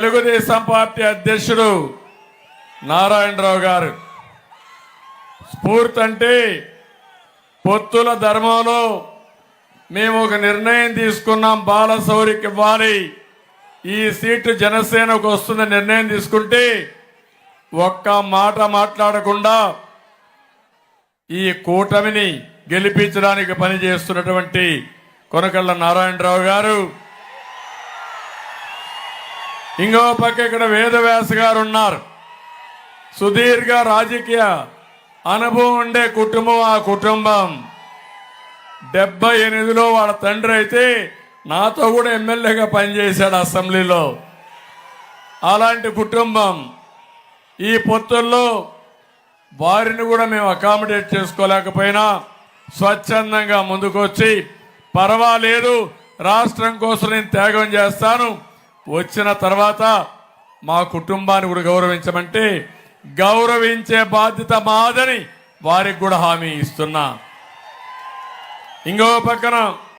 Telugu Desam party అధ్యక్షుడు నారాయణరావు గారు. స్ఫూర్తి అంటే పొత్తుల ధర్మంలో మేము ఒక నిర్ణయం తీసుకున్నాం బాలశౌరికి ఇవ్వాలి. ఈ సీటు జనసేనకు వస్తున్న నిర్ణయం తీసుకుంటే ఒక్క మాట మాట్లాడకుండా ఈ కూటమిని గెలిపించడానికి పనిచేస్తున్నటువంటి కొనకళ్ళ నారాయణరావు గారు ఇంకో పక్క ఇక్కడ వేదవ్యాస గారు ఉన్నారు సుదీర్ఘ రాజకీయ అనుభవం ఉండే కుటుంబం ఆ కుటుంబం. డెబ్బై ఎనిమిదిలో వాళ్ళ తండ్రి అయితే నాతో కూడా ఎమ్మెల్యేగా పనిచేశాడు అసెంబ్లీలో. అలాంటి కుటుంబం. ఈ పొత్తుల్లో వారిని కూడా మేము అకామిడేట్ చేసుకోలేకపోయినా స్వచ్ఛందంగా ముందుకొచ్చి పర్వాలేదు రాష్ట్రం కోసం నేను త్యాగం చేస్తాను. వచ్చిన తర్వాత మా కుటుంబాన్ని కూడా గౌరవించమంటే గౌరవించే బాధ్యత మాదని వారికి కూడా హామీ ఇస్తున్నా. ఇంకో పక్కన